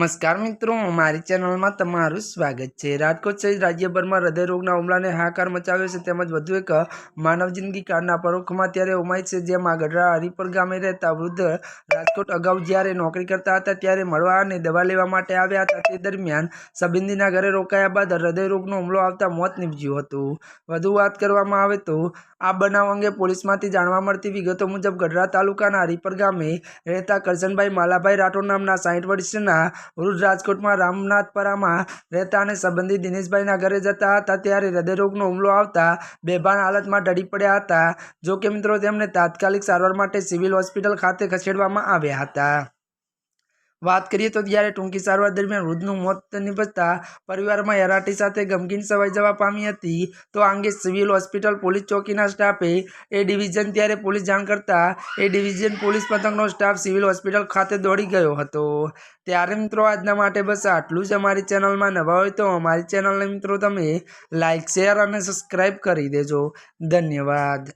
નમસ્કાર મિત્રો, મારી ચેનલમાં તમારું સ્વાગત છે. રાજકોટ સહિત રાજ્યભરમાં હૃદયરોગના હુમલાને હાકાર મચાવ્યો છે. તેમજ વધુ એક માનવ જિંદગી કાળના પરોખમાં ત્યારે ઉમાય છે. જેમાં ગઢડા હરિપર ગામે રહેતા વૃદ્ધ રાજકોટ અગાઉ જ્યારે નોકરી કરતા હતા ત્યારે મળવા અને દવા લેવા માટે આવ્યા હતા. તે દરમિયાન સબિંદીના ઘરે રોકાયા બાદ હૃદયરોગનો હુમલો આવતા મોત નીપજ્યું હતું. વધુ વાત કરવામાં આવે તો, આ બનાવ અંગે પોલીસમાંથી જાણવા મળતી વિગતો મુજબ ગઢડા તાલુકાના હરિપર ગામે રહેતા કરજનભાઈ માલાભાઈ રાઠોડ નામના સાહીઠ વર્ષના વૃદ્ધ રાજકોટમાં રામનાથપરામાં રહેતા અને સંબંધી દિનેશભાઈના ઘરે જતા હતા ત્યારે હૃદયરોગનો હુમલો આવતા બેભાન હાલતમાં ઢળી પડ્યા હતા. જો કે મિત્રો, તેમને તાત્કાલિક સારવાર માટે સિવિલ હોસ્પિટલ ખાતે ખસેડવામાં આવ્યા હતા. વાત કરીએ તો ત્યારે ટૂંકી સારવાર દરમિયાન વૃદ્ધનું મોત નિપજતા પરિવારમાં એરાટી સાથે ગમગીન સવાઈ જવા પામી હતી, તો આ અંગે સિવિલ હોસ્પિટલ પોલીસ ચોકીના સ્ટાફે એ ડિવિઝન ત્યારે પોલીસ જાણ કરતા એ ડિવિઝન પોલીસ પથકનો સ્ટાફ સિવિલ હોસ્પિટલ ખાતે દોડી ગયો હતો. ત્યારે મિત્રો આજના માટે બસ આટલું જ અમારી ચેનલમાં નવા હોય તો અમારી ચેનલને મિત્રો તમે લાઇક શેર અને સબસ્ક્રાઈબ કરી દેજો. ધન્યવાદ.